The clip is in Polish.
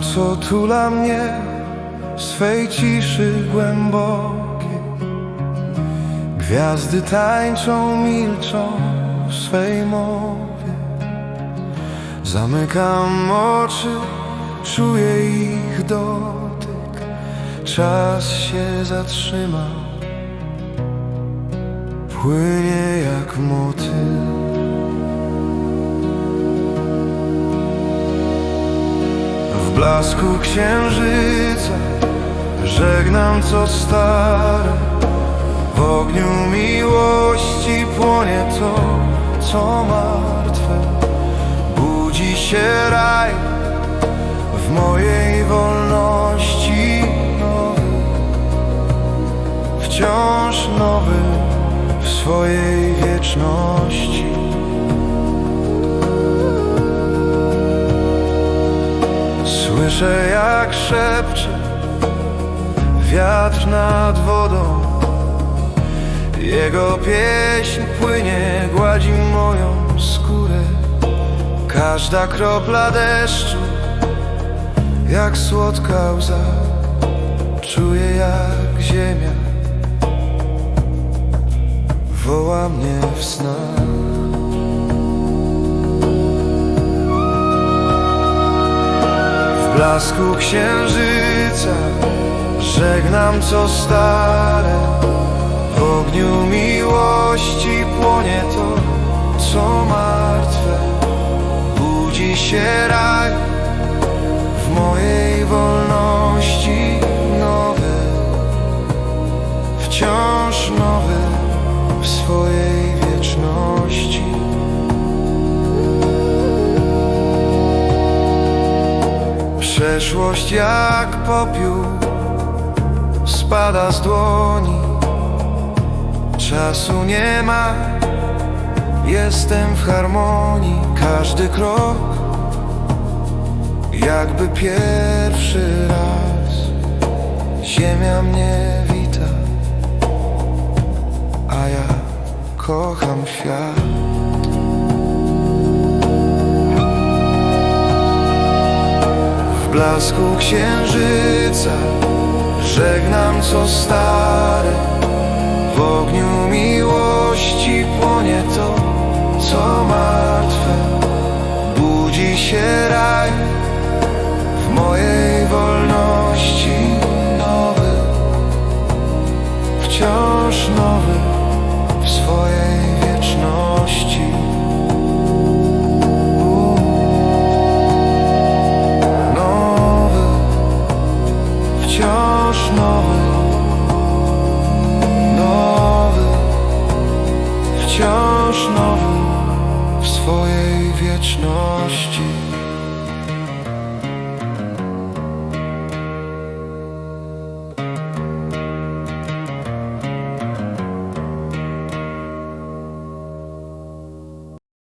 co tula mnie w swej ciszy głębokiej. Gwiazdy tańczą, milczą w swej mowie. Zamykam oczy, czuję ich dotyk. Czas się zatrzymał, płynie jak motyl. Blasku księżyca żegnam co stare. W ogniu miłości płonie to, co martwe. Budzi się raj w mojej wolności nowy, wciąż nowy w swojej wieczności. Słyszę jak szepcze wiatr nad wodą. Jego pieśń płynie, gładzi moją skórę. Każda kropla deszczu jak słodka łza Czuję jak ziemia woła mnie w snach blasku księżyca żegnam co stare. W ogniu miłości płonie to, co martwe. Budzi się raj w mojej wolności nowy. Wciąż nowy w swojej wieczności Przeszłość jak popiół spada z dłoni. Czasu nie ma, jestem w harmonii. Każdy krok jakby pierwszy raz. Ziemia mnie wita, a ja kocham świat blasku księżyca. Żegnam co stare. W ogniu miłości wciąż nowy,